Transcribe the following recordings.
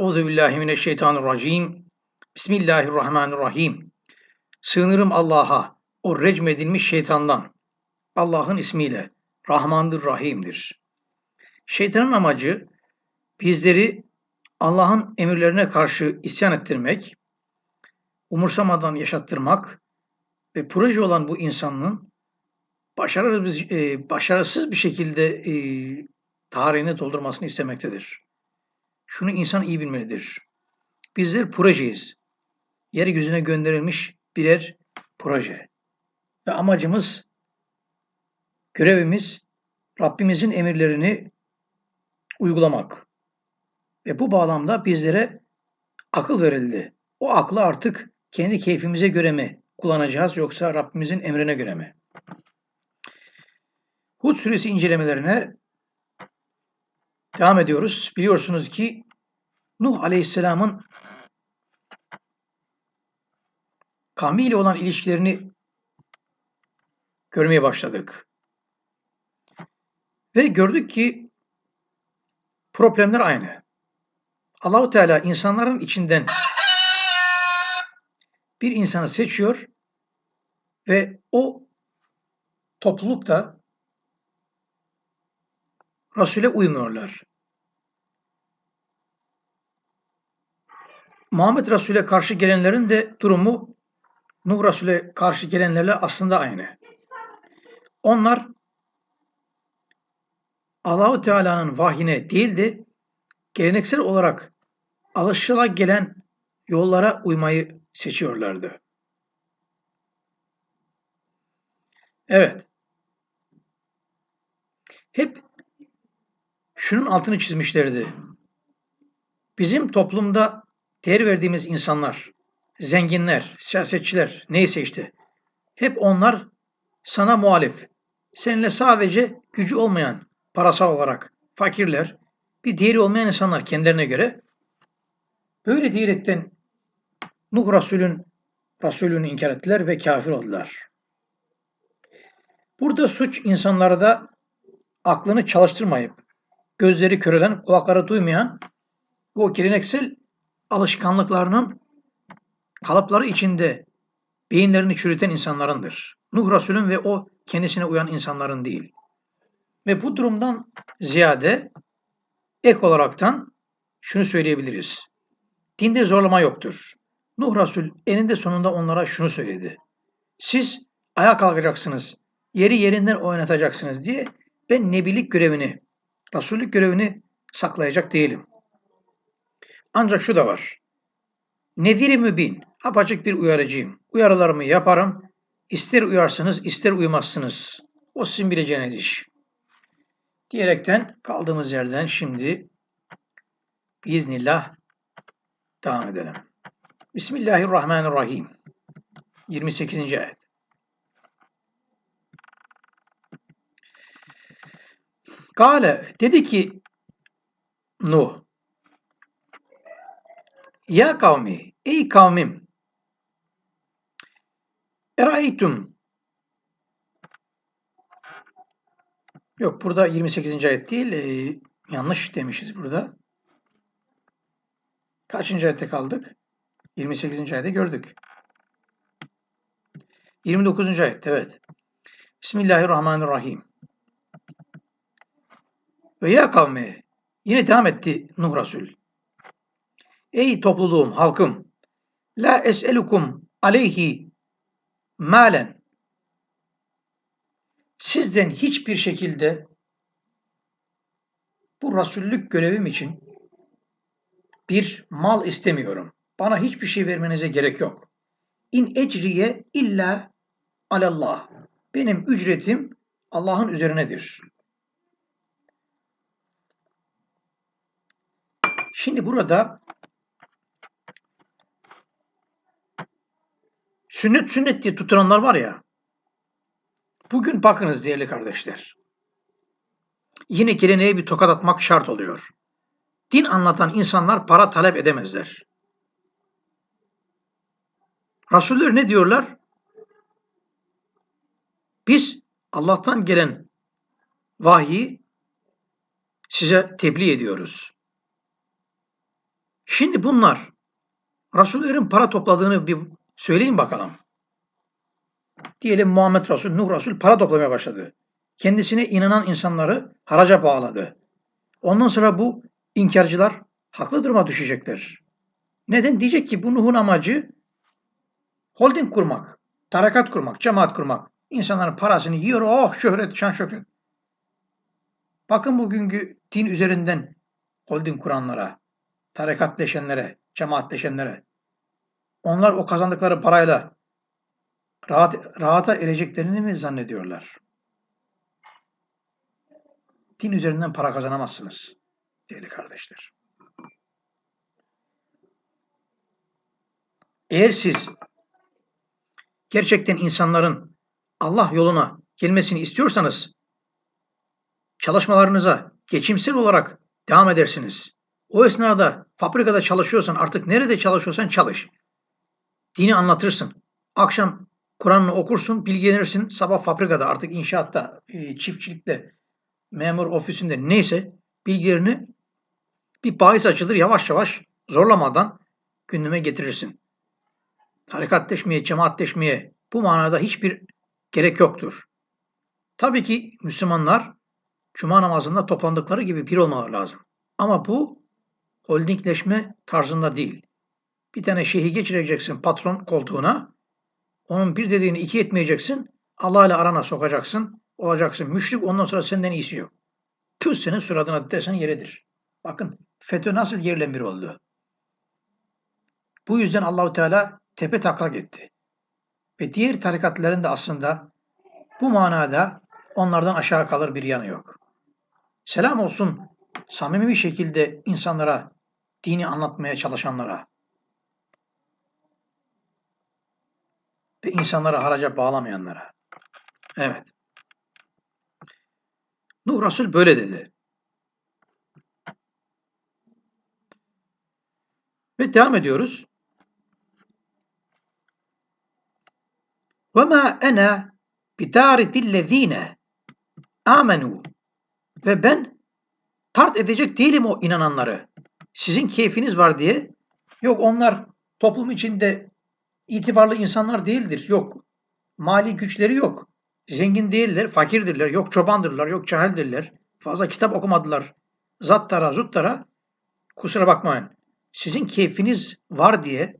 Euzu billahi mineşşeytanirracim. Bismillahirrahmanirrahim. Sığınırım Allah'a, o recm edilmiş şeytandan. Allah'ın ismiyle. Rahmandır, Rahim'dir. Şeytanın amacı bizleri Allah'ın emirlerine karşı isyan ettirmek, umursamadan yaşattırmak ve proje olan bu insanın başarısız, e, başarısız bir şekilde e, tarihini doldurmasını istemektedir. Şunu insan iyi bilmelidir. Bizler projeyiz. Yeryüzüne gönderilmiş birer proje. Ve amacımız, görevimiz Rabbimizin emirlerini uygulamak. Ve bu bağlamda bizlere akıl verildi. O aklı artık kendi keyfimize göre mi kullanacağız yoksa Rabbimizin emrine göre mi? Hud suresi incelemelerine devam ediyoruz. Biliyorsunuz ki Nuh Aleyhisselam'ın kavmiyle olan ilişkilerini görmeye başladık. Ve gördük ki problemler aynı. Allahu Teala insanların içinden bir insanı seçiyor ve o toplulukta Resul'e uymuyorlar. Muhammed Resul'e karşı gelenlerin de durumu Nuh Resul'e karşı gelenlerle aslında aynı. Onlar Allahu Teala'nın vahyine değil de geleneksel olarak alışıla gelen yollara uymayı seçiyorlardı. Evet. Hep şunun altını çizmişlerdi. Bizim toplumda değer verdiğimiz insanlar, zenginler, siyasetçiler, neyse işte. Hep onlar sana muhalif. Seninle sadece gücü olmayan, parasal olarak fakirler, bir değeri olmayan insanlar kendilerine göre böyle diyerekten Nuh Resul'ün Resulünü inkar ettiler ve kafir oldular. Burada suç insanlara da aklını çalıştırmayıp, gözleri körelen, kulakları duymayan bu geleneksel alışkanlıklarının kalıpları içinde beyinlerini çürüten insanlarındır. Nuh Resulün ve o kendisine uyan insanların değil. Ve bu durumdan ziyade ek olaraktan şunu söyleyebiliriz. Dinde zorlama yoktur. Nuh Resul eninde sonunda onlara şunu söyledi. Siz ayağa kalkacaksınız, yeri yerinden oynatacaksınız diye ben nebilik görevini, Resullük görevini saklayacak değilim. Ancak şu da var. Nedir-i mübin, apaçık bir uyarıcıyım. Uyarılarımı yaparım. İster uyarsınız, ister uymazsınız. O sizin bileceğiniz iş. Diyerekten kaldığımız yerden şimdi biiznillah devam edelim. Bismillahirrahmanirrahim. 28. ayet. Kale dedi ki Nuh ya kavmi, ey kavmim. Eraytum. Yok burada 28. ayet değil. E, yanlış demişiz burada. Kaçıncı ayette kaldık? 28. ayette gördük. 29. ayet evet. Bismillahirrahmanirrahim. Ve ya kavmi yine devam etti Nuh Resul. Ey topluluğum, halkım! La es'elukum aleyhi malen. Sizden hiçbir şekilde bu rasullük görevim için bir mal istemiyorum. Bana hiçbir şey vermenize gerek yok. İn ecriye illa alallah. Benim ücretim Allah'ın üzerinedir. Şimdi burada Sünnet sünnet diye tutulanlar var ya. Bugün bakınız değerli kardeşler. Yine geleneğe bir tokat atmak şart oluyor. Din anlatan insanlar para talep edemezler. Rasuller ne diyorlar? Biz Allah'tan gelen vahyi size tebliğ ediyoruz. Şimdi bunlar Resullerin para topladığını bir söyleyin bakalım. Diyelim Muhammed Resul, Nuh Resul para toplamaya başladı. Kendisine inanan insanları haraca bağladı. Ondan sonra bu inkarcılar haklı duruma düşecekler. Neden? Diyecek ki bu Nuh'un amacı holding kurmak, tarakat kurmak, cemaat kurmak. İnsanların parasını yiyor, oh şöhret, şan şöhret. Bakın bugünkü din üzerinden holding kuranlara, tarikatleşenlere, cemaatleşenlere. Onlar o kazandıkları parayla rahat, rahata ereceklerini mi zannediyorlar? Din üzerinden para kazanamazsınız değerli kardeşler. Eğer siz gerçekten insanların Allah yoluna gelmesini istiyorsanız çalışmalarınıza geçimsel olarak devam edersiniz. O esnada fabrikada çalışıyorsan artık nerede çalışıyorsan çalış. Dini anlatırsın. Akşam Kur'an'ını okursun, bilgilenirsin. Sabah fabrikada artık inşaatta, e, çiftçilikte, memur ofisinde neyse bilgilerini bir bahis açılır yavaş yavaş zorlamadan gündeme getirirsin. Tarikatleşmeye, cemaatleşmeye bu manada hiçbir gerek yoktur. Tabii ki Müslümanlar cuma namazında toplandıkları gibi bir olmaları lazım. Ama bu holdingleşme tarzında değil. Bir tane şeyhi geçireceksin patron koltuğuna. Onun bir dediğini iki etmeyeceksin. Allah ile arana sokacaksın. Olacaksın müşrik ondan sonra senden iyisi yok. Tüh senin suratına desen yeridir. Bakın FETÖ nasıl yerle bir oldu. Bu yüzden Allahu Teala tepe taklak etti. Ve diğer tarikatların da aslında bu manada onlardan aşağı kalır bir yanı yok. Selam olsun samimi bir şekilde insanlara dini anlatmaya çalışanlara ve insanlara haraca bağlamayanlara. Evet. Nuh Resul böyle dedi. Ve devam ediyoruz. وَمَا أَنَا بِدَارِدِ الَّذ۪ينَ آمَنُوا Ve ben tart edecek değilim o inananları. Sizin keyfiniz var diye. Yok onlar toplum içinde itibarlı insanlar değildir. Yok. Mali güçleri yok. Zengin değiller, fakirdirler. Yok çobandırlar, yok cahildirler. Fazla kitap okumadılar. Zattara, zuttara. Kusura bakmayın. Sizin keyfiniz var diye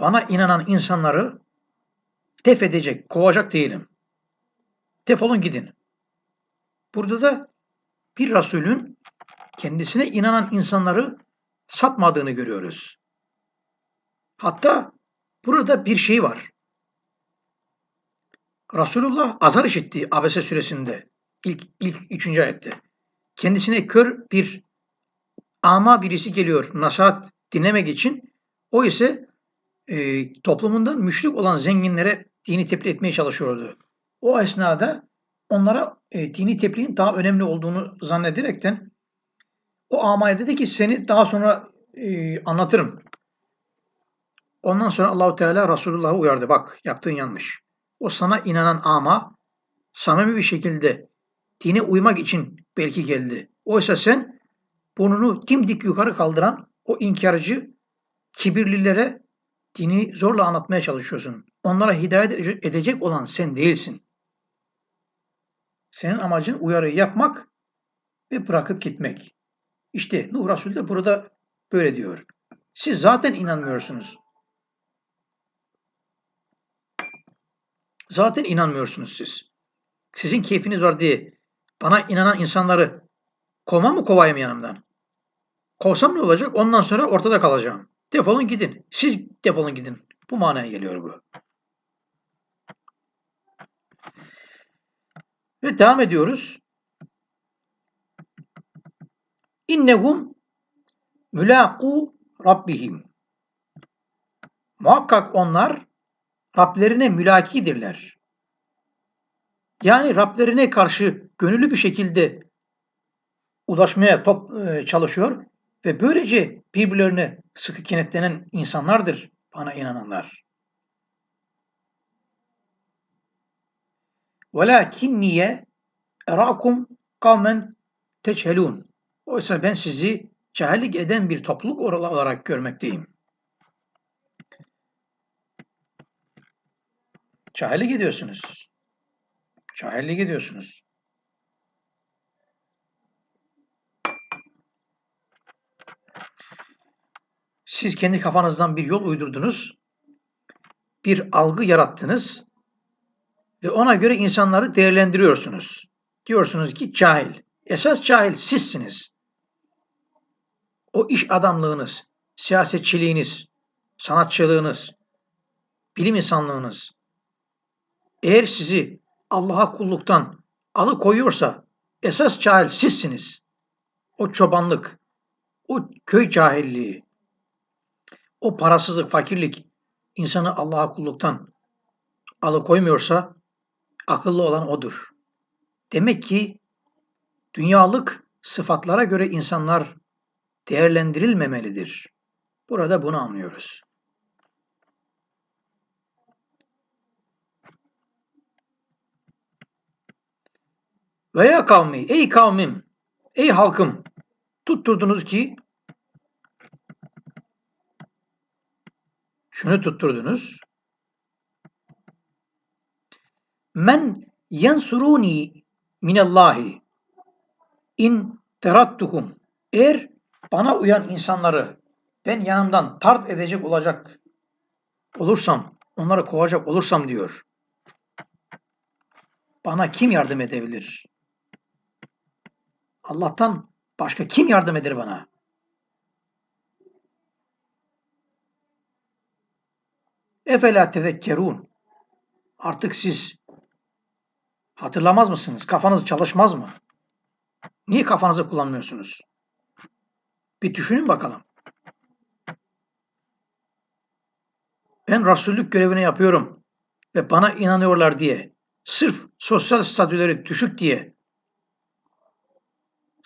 bana inanan insanları def edecek, kovacak değilim. Defolun gidin. Burada da bir Resulün kendisine inanan insanları satmadığını görüyoruz. Hatta burada bir şey var. Resulullah azar işitti Abese suresinde ilk, ilk üçüncü ayette. Kendisine kör bir ama birisi geliyor nasihat dinlemek için. O ise e, toplumundan müşrik olan zenginlere dini tebliğ etmeye çalışıyordu. O esnada onlara e, dini tebliğin daha önemli olduğunu zannederekten o amaya dedi ki seni daha sonra e, anlatırım. Ondan sonra Allahu Teala Resulullah'ı uyardı. Bak yaptığın yanlış. O sana inanan ama samimi bir şekilde dine uymak için belki geldi. Oysa sen burnunu dimdik yukarı kaldıran o inkarcı kibirlilere dini zorla anlatmaya çalışıyorsun. Onlara hidayet edecek olan sen değilsin. Senin amacın uyarı yapmak ve bırakıp gitmek. İşte Nuh Resul de burada böyle diyor. Siz zaten inanmıyorsunuz. Zaten inanmıyorsunuz siz. Sizin keyfiniz var diye bana inanan insanları kova mı kovayım yanımdan? Kovsam ne olacak? Ondan sonra ortada kalacağım. Defolun gidin. Siz defolun gidin. Bu manaya geliyor bu. Ve devam ediyoruz. İnnehum mülâkû rabbihim. Muhakkak onlar Rablerine mülakidirler. Yani Rablerine karşı gönüllü bir şekilde ulaşmaya top, e, çalışıyor ve böylece birbirlerine sıkı kenetlenen insanlardır bana inananlar. وَلَاكِنِّيَ اَرَاكُمْ kavmen teçhelun. Oysa ben sizi cahillik eden bir topluluk olarak görmekteyim. Cahillik ediyorsunuz. Cahillik ediyorsunuz. Siz kendi kafanızdan bir yol uydurdunuz. Bir algı yarattınız ve ona göre insanları değerlendiriyorsunuz. Diyorsunuz ki cahil. Esas cahil sizsiniz. O iş adamlığınız, siyasetçiliğiniz, sanatçılığınız, bilim insanlığınız eğer sizi Allah'a kulluktan alıkoyuyorsa esas cahil sizsiniz. O çobanlık, o köy cahilliği, o parasızlık, fakirlik insanı Allah'a kulluktan alıkoymuyorsa akıllı olan odur. Demek ki dünyalık sıfatlara göre insanlar değerlendirilmemelidir. Burada bunu anlıyoruz. Veya kavmi, ey kavmim, ey halkım, tutturdunuz ki şunu tutturdunuz. Men yensuruni minallahi in terattuhum. Eğer bana uyan insanları ben yanımdan tart edecek olacak olursam, onları kovacak olursam diyor. Bana kim yardım edebilir? Allah'tan başka kim yardım eder bana? Efela tezekkerun. Artık siz hatırlamaz mısınız? Kafanız çalışmaz mı? Niye kafanızı kullanmıyorsunuz? Bir düşünün bakalım. Ben rasullük görevini yapıyorum ve bana inanıyorlar diye, sırf sosyal statüleri düşük diye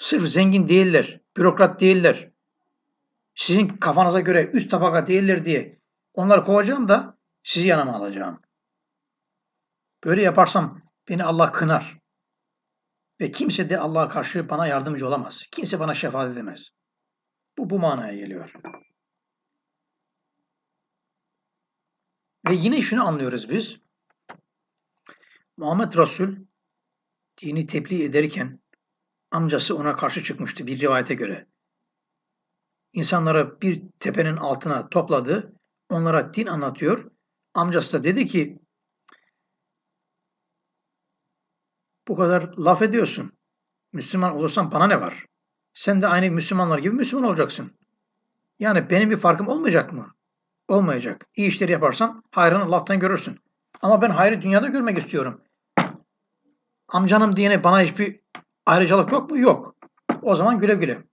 Sırf zengin değiller, bürokrat değiller. Sizin kafanıza göre üst tabaka değiller diye onları kovacağım da sizi yanıma alacağım. Böyle yaparsam beni Allah kınar. Ve kimse de Allah'a karşı bana yardımcı olamaz. Kimse bana şefaat edemez. Bu bu manaya geliyor. Ve yine şunu anlıyoruz biz. Muhammed Resul dini tebliğ ederken amcası ona karşı çıkmıştı bir rivayete göre. İnsanları bir tepenin altına topladı, onlara din anlatıyor. Amcası da dedi ki, bu kadar laf ediyorsun. Müslüman olursan bana ne var? Sen de aynı Müslümanlar gibi Müslüman olacaksın. Yani benim bir farkım olmayacak mı? Olmayacak. İyi işleri yaparsan hayrını Allah'tan görürsün. Ama ben hayrı dünyada görmek istiyorum. Amcanım diyene bana hiçbir Ayrıcalık yok mu? Yok. O zaman güle güle.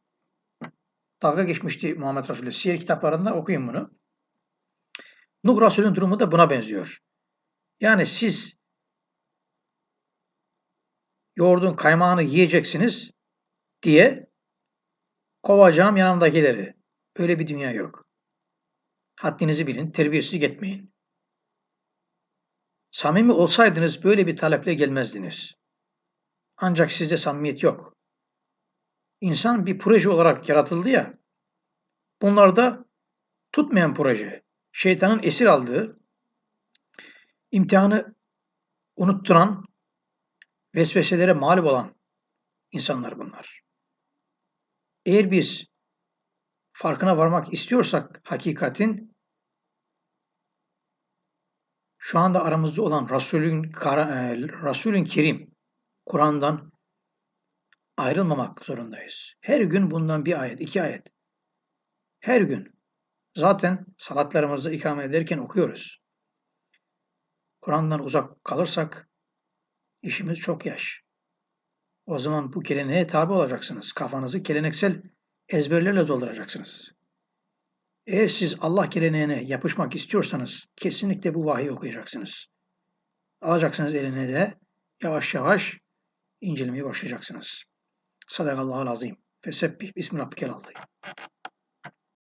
Dalga geçmişti Muhammed Resulü. Siyer kitaplarında okuyun bunu. Nuh Resulü'nün durumu da buna benziyor. Yani siz yoğurdun kaymağını yiyeceksiniz diye kovacağım yanımdakileri. Öyle bir dünya yok. Haddinizi bilin, terbiyesizlik etmeyin. Samimi olsaydınız böyle bir taleple gelmezdiniz. Ancak sizde samimiyet yok. İnsan bir proje olarak yaratıldı ya, bunlarda tutmayan proje, şeytanın esir aldığı, imtihanı unutturan, vesveselere mağlup olan insanlar bunlar. Eğer biz farkına varmak istiyorsak hakikatin şu anda aramızda olan Resulün, Resulün Kerim Kur'an'dan ayrılmamak zorundayız. Her gün bundan bir ayet, iki ayet. Her gün. Zaten salatlarımızı ikame ederken okuyoruz. Kur'an'dan uzak kalırsak işimiz çok yaş. O zaman bu geleneğe tabi olacaksınız. Kafanızı geleneksel ezberlerle dolduracaksınız. Eğer siz Allah geleneğine yapışmak istiyorsanız kesinlikle bu vahiy okuyacaksınız. Alacaksınız eline de yavaş yavaş incelemeye başlayacaksınız. Sadakallahu azim. Fesebbih bismi rabbikel azim.